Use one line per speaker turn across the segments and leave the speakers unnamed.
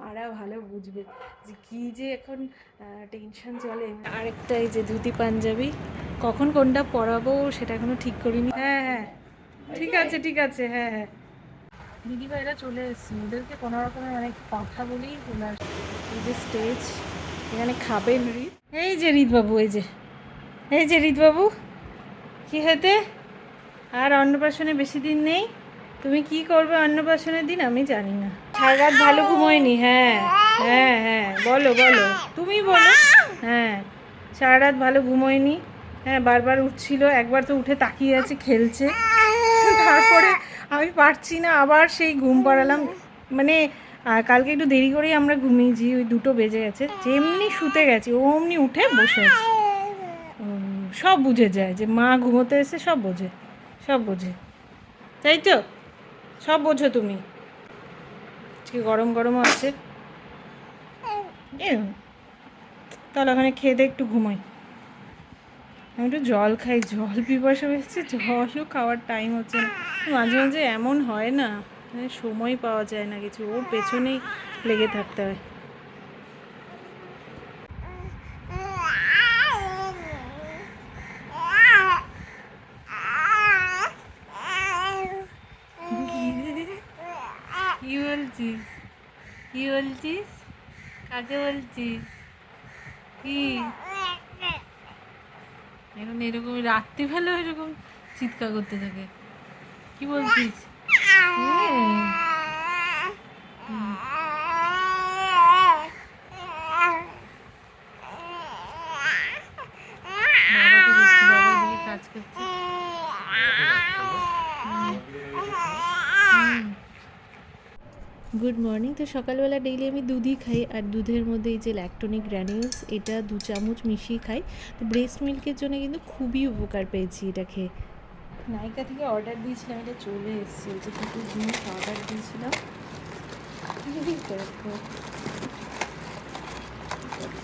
মারা ভালো বুঝবে যে কী যে এখন টেনশন চলে। আরেকটা এই যে ধুতি পাঞ্জাবি, কখন কোনটা পরাবো সেটা এখনও ঠিক করিনি। হ্যাঁ হ্যাঁ। ঠিক আছে ঠিক আছে হ্যাঁ হ্যাঁ। দিদি ভাইরা চলে এসছে, ওদেরকে কোনো রকমের মানে কথা চলে আসছে এই যে স্টেজ এখানে খাবেন রিত এই যে রিতবাবু, এই যে এই যে রিতবাবু, কি হেতে আর অন্নপ্রাশনে বেশি দিন নেই? তুমি কি করবে অন্নপ্রাশনের দিন? আমি জানি না। সারা রাত ভালো ঘুমোয়নি? হ্যাঁ হ্যাঁ হ্যাঁ। বলো বলো। তুমি বলো। হ্যাঁ সারা রাত ভালো ঘুমোয়নি? হ্যাঁ বারবার উঠছিল, একবার তো উঠে তাকিয়ে আছে, খেলছে। তারপরে আমি পারছি না, আবার সেই ঘুম পাড়ালাম। মানে কালকে একটু দেরি করেই আমরা ঘুমিয়েছি, ওই দুটো বেজে গেছে। যেমনি শুতে গেছি অমনি উঠে বসে আছে। সব বুঝে যায় যে মা ঘুমোতে এসে সব বোঝে সব বোঝে। তাই তো? সব বোঝো তুমি। আজকে গরম গরমও আছে। তাহলে ওখানে খেয়ে দিয়ে একটু ঘুমাই। আমি একটু জল খাই, জল পিপাসা পেয়েছে জলও খাওয়ার টাইম হচ্ছে না। মাঝে মাঝে এমন হয় না মানে সময় পাওয়া যায় না কিছু ওর পেছনেই লেগে থাকতে হয়। কি বলছিস? কি বলছিস? কাকে বলছিস? কি? এখন এরকম রাত্রিবেলা এরকম চিৎকার করতে থাকে। কি বলছিস? হ্যাঁ। বাবাকে দেখছি বাবা এদিকে কাজ করছে গুড মর্নিং তো সকালবেলা ডেইলি আমি দুধই খাই আর দুধের মধ্যে এই যে ল্যাকটোনিক গ্র্যানিউলস এটা দু চামচ মিশিয়ে খাই। তো ব্রেস্ট মিল্কের জন্য কিন্তু খুবই উপকার পেয়েছি এটা খেয়ে নাইকা থেকে অর্ডার দিয়েছিলাম, এটা চলে এসেছে। যে দুটো জিনিস অর্ডার দিয়েছিলাম।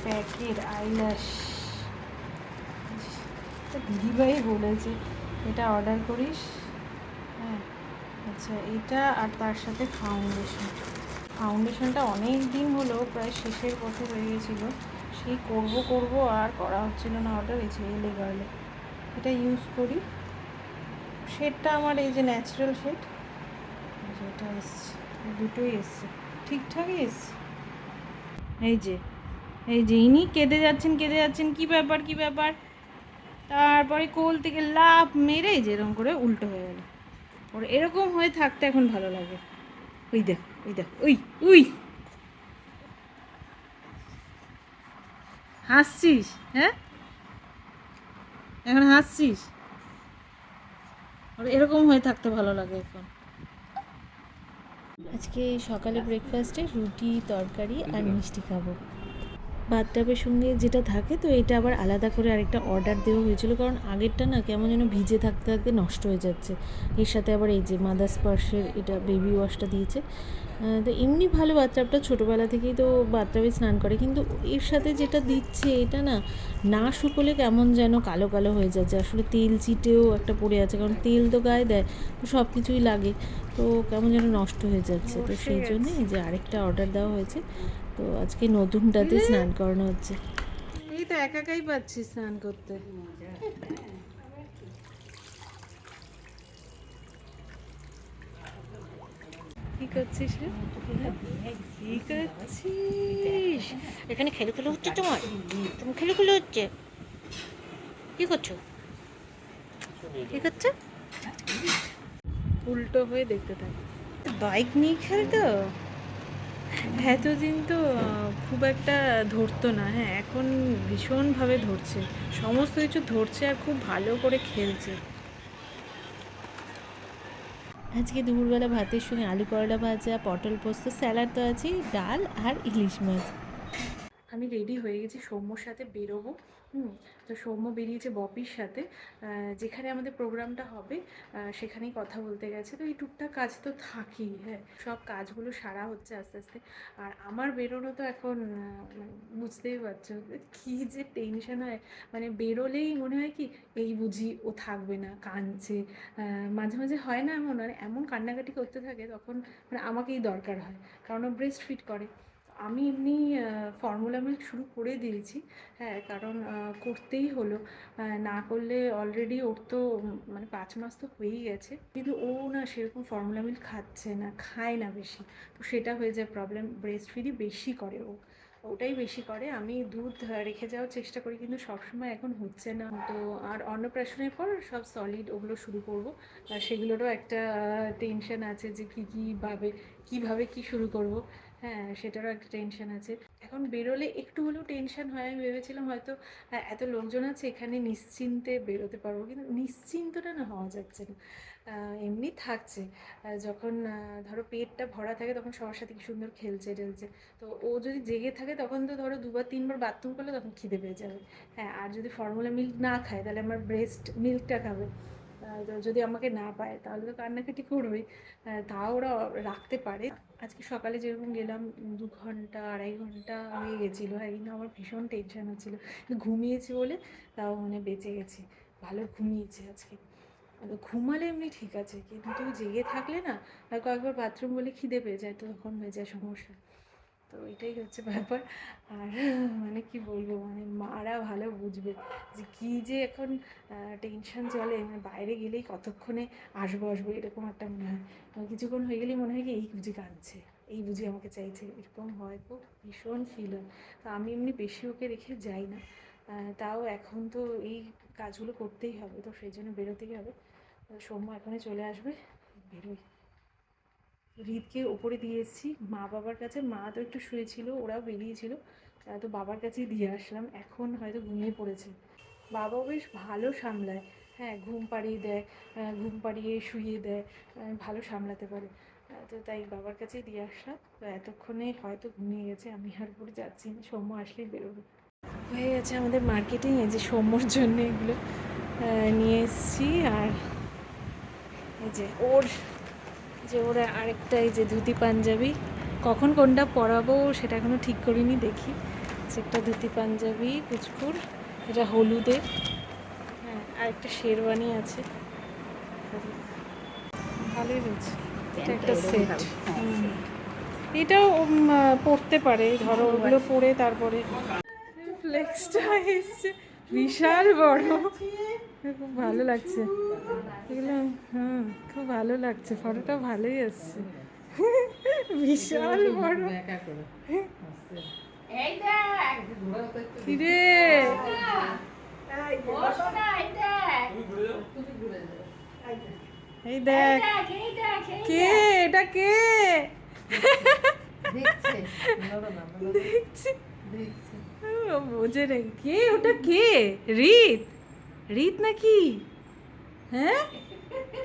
প্যাকেট আইল্যাশ দিদিভাই বলেছে, এটা অর্ডার করিস? হ্যাঁ। আচ্ছা এটা আর তার সাথে ফাউন্ডেশন ফাউন্ডেশনটা অনেক দিন হলো প্রায় শেষের পথে হয়ে গেছিল। সেই করব করব আর করা হচ্ছিল না অর্ডার যে এলে গার্লে এটা ইউজ করি। শেডটা আমার এই যে ন্যাচারাল শেড যেটা এসছে, দুটোই এসছে। ঠিকঠাকই এসছে। এই যে এই যে, ইনি কেঁদে যাচ্ছেন কেঁদে যাচ্ছেন, কি ব্যাপার কি ব্যাপার? তারপরে কোল থেকে লাফ মেরে যেরকম করে উল্টো হয়ে গেল। ওর এরকম হয়ে থাকতে এখন ভালো লাগে। ওই দেখ ওই দেখ, ওই উই হাসছিস হ্যাঁ? এখন হাসছিস? ওর এরকম হয়ে থাকতে ভালো লাগে এখন। আজকে সকালে ব্রেকফাস্টে রুটি, তরকারি আর মিষ্টি খাব। বাথটাবের সঙ্গে যেটা থাকে, তো এটা আবার আলাদা করে আরেকটা অর্ডার দেওয়া হয়েছিল। কারণ আগেরটা না কেমন যেন ভিজে থাকতে থাকতে নষ্ট হয়ে যাচ্ছে। এর সাথে আবার এই যে মাদার স্পার্শের এটা বেবি ওয়াশটা দিয়েছে। তো এমনি ভালো বাথটাবটা ছোটোবেলা থেকেই তো বাথটাবে স্নান করে। কিন্তু এর সাথে যেটা দিচ্ছে, এটা না না শুকোলে কেমন যেন কালো কালো হয়ে যাচ্ছে। আসলে তেল চিটেও একটা পড়ে আছে, কারণ তেল তো গায়ে দেয়, তো সব কিছুই লাগে। তো কেমন যেন নষ্ট হয়ে যাচ্ছে। তো সেই জন্যে এই যে আরেকটা অর্ডার দেওয়া হয়েছে। তো আজকে নতুনটাতে স্নান করানো হচ্ছে। এই তো একা একাই পাচ্ছি স্নান করতে। কি করছিস রে? কি করছিস?
এখানে খেলে খেলে হচ্ছে তোমার? তুমি খেলে খেলে হচ্ছে? কি করছ? কি করছ?
উল্টো হয়ে দেখতে থাকে। বাইক নিয়ে খেলতো? এতদিন তো খুব একটা ধরতো না হ্যাঁ এখন ভীষণভাবে ধরছে। সমস্ত কিছু ধরছে আর খুব ভালো করে খেলছে। আজকে দুপুরবেলা ভাতের সঙ্গে আলু করলা ভাজা পটল পোস্ত স্যালাড তো আছে ডাল আর ইলিশ মাছ। আমি রেডি হয়ে গেছি সৌম্যর সাথে বেরোবো। হুম, তো সৌম্য বেরিয়েছে বপির সাথে। যেখানে আমাদের প্রোগ্রামটা হবে সেখানেই কথা বলতে গেছে। তো এই টুকটাক কাজ তো থাকেই হ্যাঁ। সব কাজগুলো সারা হচ্ছে আস্তে আস্তে। আর আমার বেরোনো তো এখন মানে বুঝতেই পারছ, কী যে টেনশন হয়। মানে বেরোলেই মনে হয় কি, এই বুঝি ও থাকবে না, কাঁদছে। মাঝে মাঝে হয় না এমন মানে এমন কান্নাকাটি করতে থাকে, তখন মানে আমাকেই দরকার হয়, কারণ ও ব্রেস্ট ফিট করে। আমি এমনি ফর্মুলা মিল্ক শুরু করে দিয়েছি। হ্যাঁ কারণ করতেই হলো। না করলে অলরেডি ওর তো মানে পাঁচ মাস তো হয়েই গেছে। কিন্তু ও না সেরকম ফর্মুলা মিল্ক খাচ্ছে না, খায় না বেশি। তো সেটা হয়ে যায় প্রবলেম ব্রেস্ট ফিডই বেশি করে ও। ওটাই বেশি করে। আমি দুধ রেখে যাওয়ার চেষ্টা করি, কিন্তু সবসময় এখন হচ্ছে না। তো আর অন্নপ্রাশনের পর সব সলিড ওগুলো শুরু করব। আর সেগুলোরও একটা টেনশন আছে যে কী কীভাবে কীভাবে কি শুরু করব। হ্যাঁ সেটারও একটা টেনশন আছে। এখন বেরোলে একটু হলেও টেনশন হয়। আমি ভেবেছিলাম হয়তো এত লোকজন আছে, এখানে নিশ্চিন্তে বেরোতে পারব। কিন্তু নিশ্চিন্তটা না হওয়া যাচ্ছে না। এমনি থাকছে। যখন ধরো পেটটা ভরা থাকে, তখন সবার সাথে কি সুন্দর খেলছে টেলছে। তো ও যদি জেগে থাকে, তখন তো ধরো দুবার, তিনবার বাথরুম করলে তখন খিদে পেয়ে যাবে। হ্যাঁ আর যদি ফর্মুলা মিল্ক না খায়, তাহলে আমার ব্রেস্ট মিল্কটা খাবে। যদি আমাকে না পায়, তাহলে তো কান্নাকাটি করবেই। তাও ওরা রাখতে পারে। আজকে সকালে যেরকম গেলাম, দু ঘণ্টা, আড়াই ঘণ্টা হয়ে গেছিল। হ্যাঁ কিন্তু আমার ভীষণ টেনশন হচ্ছিল। ঘুমিয়েছি বলে তাও মানে বেঁচে গেছি। ভালো ঘুমিয়েছি আজকে। তো ঘুমালে এমনি ঠিক আছে, কিন্তু জেগে থাকলে না, আর কয়েকবার বাথরুম বলে খিদে পেয়ে যায়, তো তখন হয়ে যায় সমস্যা। তো এটাই হচ্ছে ব্যাপার। আর মানে কি বলব মানে মারা ভালো বুঝবে যে কী যে এখন টেনশন চলে। মানে বাইরে গেলেই কতক্ষণে আসব আসব এরকম একটা মনে হয়। আর কিছুক্ষণ হয়ে গেলেই মনে হয় কি, এই বুঝি কাঁদছে, এই বুঝি আমাকে চাইছে, এরকম হয় খুব ভীষণ ফিল হয়। তো আমি এমনি বেশি ওকে রেখে যাই না। তাও এখন তো এই কাজগুলো করতেই হবে, তো সেই জন্য বেরোতেই হবে। তো সৌম্য এখনই চলে আসবে, বেরোই। হৃদকে ওপরে দিয়ে এসেছি। মা বাবার কাছে, মা তো একটু শুয়েছিল, ওরাও বেরিয়েছিল। তো বাবার কাছেই দিয়ে আসলাম। এখন হয়তো ঘুমিয়ে পড়েছে। বাবাও বেশ ভালো সামলায়। হ্যাঁ ঘুম পাড়িয়ে দেয় ঘুম পাড়িয়ে শুয়ে দেয় ভালো সামলাতে পারে। তো তাই বাবার কাছেই দিয়ে আসলাম। তো এতক্ষণে হয়তো ঘুমিয়ে গেছে। আমি আর উপরে যাচ্ছি না। সৌম্য আসলেই বেরোবে। হয়ে গেছে আমাদের মার্কেটিং এই যে সৌম্যর জন্য এগুলো নিয়ে এসেছি। আর এই যে ওর যে ওরা আরেকটা এই যে ধুতি পাঞ্জাবি। কখন কোনটা পরাবো সেটা এখনও ঠিক করিনি দেখি। যে একটা ধুতি পাঞ্জাবি কুচকুর এটা হলুদের। হ্যাঁ আর একটা শেরওয়ানি আছে। ভালোই হয়েছে এটা একটা সেট। এটাও পরতে পারে। ধরো ওগুলো পরে তারপরে। ফ্লেক্সটা এসছে। বিশাল বড়। খুব ভালো লাগছে। এগুলো হুম খুব ভালো লাগছে। ফটোটা ভালোই আসছে। বিশাল বড়। কিরে? এই দেখ। কে? এটা কে? দেখছি। বোঝে না কে ওটা কে রীত রীত নাকি হ্যাঁ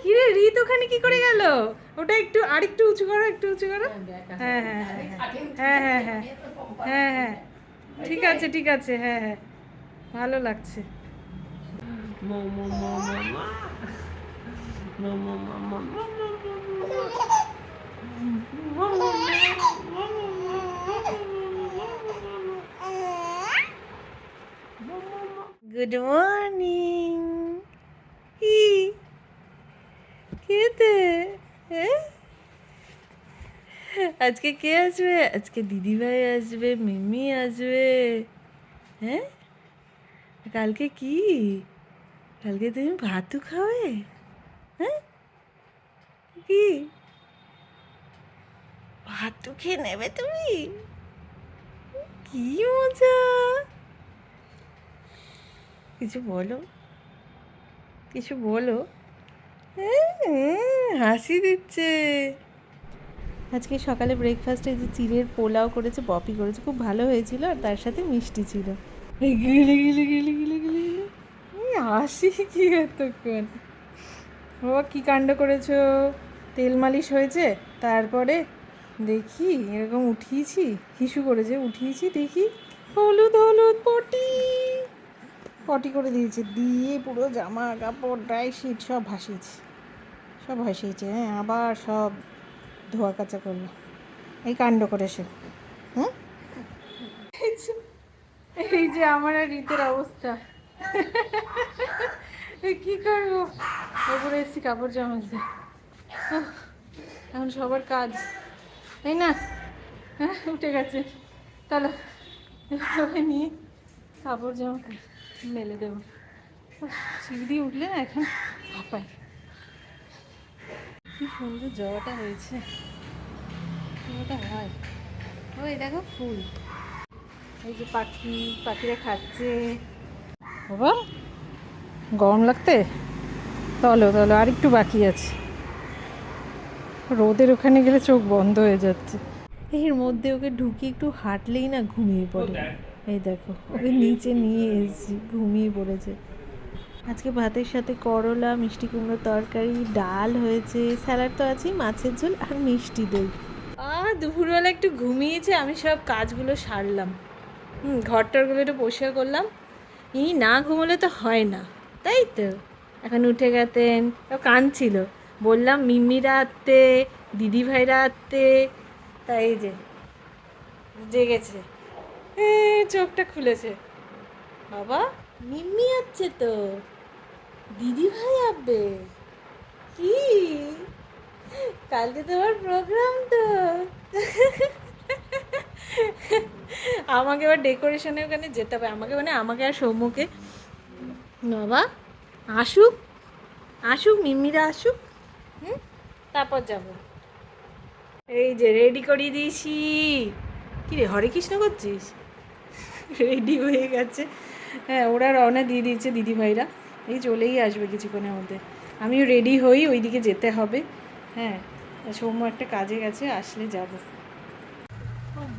কি রে রীত ওখানে কি করে গেল ওটা একটু আরেকটু উঁচু করো একটু উঁচু করো হ্যাঁ হ্যাঁ হ্যাঁ হ্যাঁ হ্যাঁ হ্যাঁ হ্যাঁ ঠিক আছে ঠিক আছে হ্যাঁ হ্যাঁ ভালো লাগছে মা গুড মর্নিং কি খেতে আজকে কে আসবে আজকে দিদিভাই আসবে মিমি আসবে হ্যাঁ কালকে কি কালকে তুমি ভাতু খাবে হ্যাঁ কি ভাতু খেয়ে নেবে তুমি কি মজা কিছু বলো। কিছু বলো। হাসি দিচ্ছে। আজকে সকালে ব্রেকফাস্টে যে চিড়ের পোলাও করেছে পপি করেছে খুব ভালো হয়েছিল আর তার সাথে মিষ্টি ছিল। গিলি গিলি গিলি গিলি গিলি হাসি কি এতক্ষণ। বাবা কী কাণ্ড করেছ? তেল মালিশ হয়েছে তারপরে দেখি এরকম উঠিয়েছি হিসু করেছে উঠিয়েছি দেখি হলুদ হলুদ পটি। পটি করে দিয়েছে। দিয়ে পুরো জামা, কাপড় ড্রাই শিট সব ভাসিয়েছে। সব ভাসিয়েছে হ্যাঁ আবার সব ধোয়া কাচা করল। এই কাণ্ড করেছে হুম? এই যে আমার আর রীতের অবস্থা। কি করব? ওপরে এসেছি কাপড় জামা দিতে। এখন সবার কাজ। তাই না? হ্যাঁ উঠে গেছে। তাহলে নিয়ে কাপড় জামা মেলে দেবো। সিঁড়ি দিয়ে উঠলে না এখন হাঁপাই কি সুন্দর জবাটা হয়েছে। জবাটা হয়। ওই দেখো ফুল। এই যে পাখি, পাখিরা খাচ্ছে। বাবা, গরম লাগতে? চলো চলো আর একটু বাকি আছে। রোদের ওখানে গেলে চোখ বন্ধ হয়ে যাচ্ছে। এর মধ্যে ওকে ঢুকি একটু হাঁটলেই না ঘুমিয়ে পড়ে। এই দেখো ওকে নিচে নিয়ে এসেছি ঘুমিয়ে পড়েছে। আজকে ভাতের সাথে করলা, মিষ্টি কুমড়ো তরকারি, ডাল হয়েছে, স্যালাড তো আছেই, মাছের ঝোল আর মিষ্টি দই। আর দুপুরবেলা একটু ঘুমিয়েছে, আমি সব কাজগুলো সারলাম। হুম, ঘরটরগুলো একটু পরিষ্কার করলাম। এই না ঘুমোলে তো হয় না, তাই তো। এখন উঠে গেতেন কাঁদছিল। বললাম, মিম্মিরা আত্মে দিদি ভাইরা আত্মে তাই যে জেগেছে চোখটা খুলেছে। বাবা মিম্মি আছে তো। দিদি ভাই আব্বে কি? কালকে তোমার প্রোগ্রাম তো। আমাকে এবার ডেকোরেশনের ওখানে যেতে হবে। আমাকে মানে আমাকে আর সৌম্যকে। বাবা আসুক। আসুক মিম্মিরা আসুক। হুম? তারপর যাব। এই যে রেডি করিয়ে দিয়েছি। কি রে হরে কৃষ্ণ করছিস? রেডি হয়ে গেছে। হ্যাঁ ওরা রওনা দিয়ে দিয়েছে দিদিভাইরা। এই চলেই আসবে কিছুক্ষণের মধ্যে। আমিও রেডি হই, ওইদিকে যেতে হবে। হ্যাঁ সৌম্য একটা কাজে গেছে, আসলে যাব।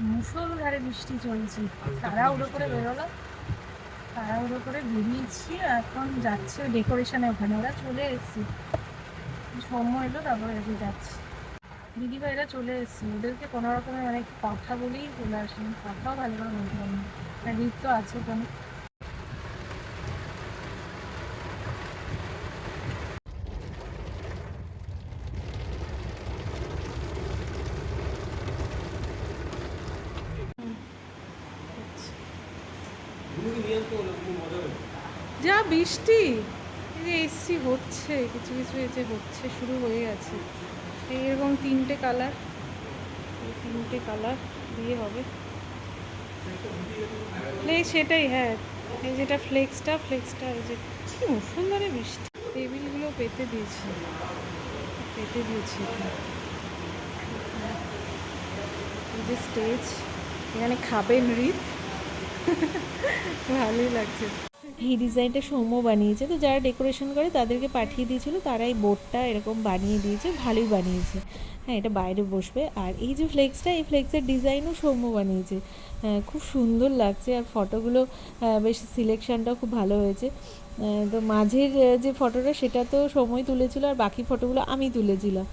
মুসলধারে বৃষ্টি চলছে। তাড়াহুড়ো করে বেরোলো তাড়াহুড়ো করে বেরিয়েছি, এখন যাচ্ছে ডেকোরেশনে ওখানে। ওরা চলে এসেছে। সৌম্য এলো, তারপরে যাচ্ছে। দিদিভাইরা চলে এসেছে। ওদেরকে কোনো রকমের মানে কথা বলেই চলে আসেনি। কথাও ভালো করে বলতে পারি না। আর তো আছে ওখানে যা বৃষ্টি। এসছি, হচ্ছে, কিছু কিছু যে হচ্ছে, শুরু হয়ে গেছে। এইরকম তিনটে কালার। এই তিনটে কালার দিয়ে হবে। ফ্লেক্স সেটাই হ্যাঁ। এই যেটা ফ্লেক্সটা ফ্লেক্সটা এই যে, কি বৃষ্টি টেবিলগুলো পেতে দিয়েছি। পেতে দিয়েছি এই যে স্টেজ এখানে খাবেন রিত ভালোই লাগছে। এই ডিজাইনটা সৌম্য বানিয়েছে। তো যারা ডেকোরেশন করে তাদেরকে পাঠিয়ে দিয়েছিল, তারাই বোর্ডটা এরকম বানিয়ে দিয়েছে, ভালোই বানিয়েছে। হ্যাঁ এটা বাইরে বসবে। আর এই যে ফ্লেক্সটা এই ফ্লেক্সের ডিজাইনও সৌম্য বানিয়েছে। খুব সুন্দর লাগছে। আর ফটোগুলো বেশ সিলেকশানটাও খুব ভালো হয়েছে। তো মাঝের যে ফটোটা সেটা তো সময় তুলেছিল আর বাকি ফটোগুলো আমি তুলেছিলাম।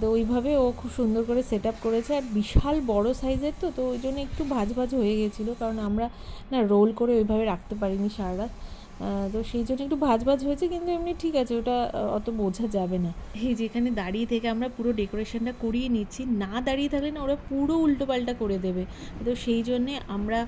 তো ওইভাবে ও খুব সুন্দর করে সেট করেছে আর বিশাল বড় সাইজের তো তো ওই জন্য একটু ভাজ ভাজ হয়ে গেছিল। কারণ আমরা না রোল করে ওইভাবে রাখতে পারিনি সারা রাত। তো সেই জন্য একটু ভাজ ভাজ হয়েছে, কিন্তু এমনি ঠিক আছে, ওটা অত বোঝা যাবে না। এই যেখানে দাঁড়িয়ে থেকে আমরা পুরো ডেকোরেশনটা করিয়ে নিচ্ছি, না দাঁড়িয়ে থাকলে না ওরা পুরো উল্টোপাল্টা করে দেবে। তো সেই জন্যে আমরা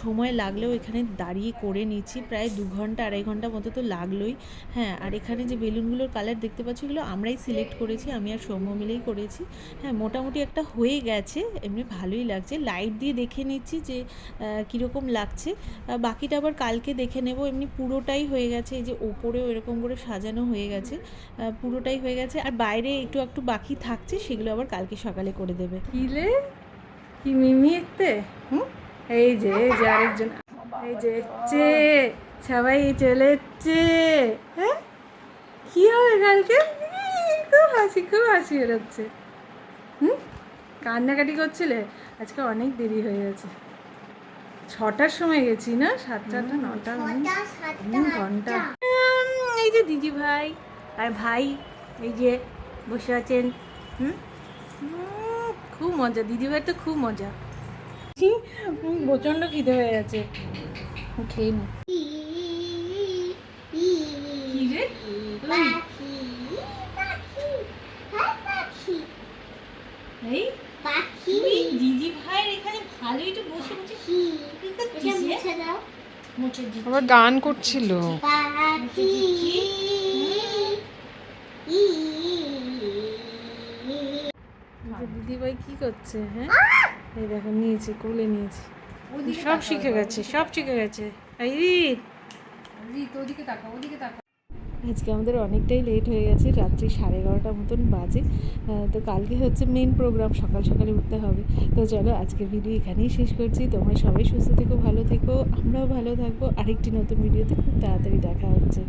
সময় লাগলেও এখানে দাঁড়িয়ে করে নিচ্ছি, প্রায় দু ঘণ্টা, আড়াই ঘণ্টা মতো তো লাগলোই। হ্যাঁ আর এখানে যে বেলুনগুলোর কালার দেখতে পাচ্ছি, এগুলো আমরাই সিলেক্ট করেছি, আমি আর সৌম্য মিলেই করেছি। হ্যাঁ মোটামুটি একটা হয়ে গেছে, এমনি ভালোই লাগছে। লাইট দিয়ে দেখে নিচ্ছি যে কীরকম লাগছে। বাকিটা আবার কালকে দেখে নেব, এমনি পুরোটাই হয়ে গেছে, এই যে ওপরেও এরকম করে সাজানো হয়ে গেছে পুরোটাই হয়ে গেছে, আর বাইরে একটু একটু বাকি থাকছে, সেগুলো আবার কালকে সকালে করে দেবে। কিলে কি মিমি একতে এই যে এই যে আরেকজন, এই যে এসছে, সবাই চলে এসছে। হ্যাঁ? কি হবে কালকে? খুব হাসি খুব হাসি বেরোচ্ছে। হুম? কান্নাকাটি করছিলে? আজকে অনেক দেরি হয়ে গেছে। ছটার সময় গেছি না? সাতটা আটটা নটা তিন ঘণ্টা। এই যে দিদি ভাই আর ভাই এই যে বসে আছেন হুম? খুব মজা দিদি ভাই তো খুব মজা। প্রচণ্ড প্রচণ্ড খিদে হয়ে গেছে। খেয়ে নি কি রে এই তুই দিদি ভাই এখানে ভালোই তো বসে বসে কি করছিস রে? মুছে দিচ্ছি।
আবার গান করছিল।
দিদিভাই কি করছে হ্যাঁ? এই দেখো নিয়েছে কোলে নিয়েছে।
ওদিকে
সব শিখে গেছে সব শিখে গেছে। এই রিত
রিত ওদিকে তাকা ওদিকে তাকা
আজকে আমাদের অনেকটাই লেট হয়ে গেছে, রাত্রি সাড়ে এগারোটার মতন বাজে। তো কালকে হচ্ছে মেন প্রোগ্রাম সকাল সকালে উঠতে হবে। তো চলো আজকের ভিডিও এখানেই শেষ করছি। তোমরা সবাই সুস্থ থেকো, ভালো থেকো, আমরাও ভালো থাকব। আরেকটি নতুন ভিডিওতে খুব তাড়াতাড়ি দেখা হচ্ছে।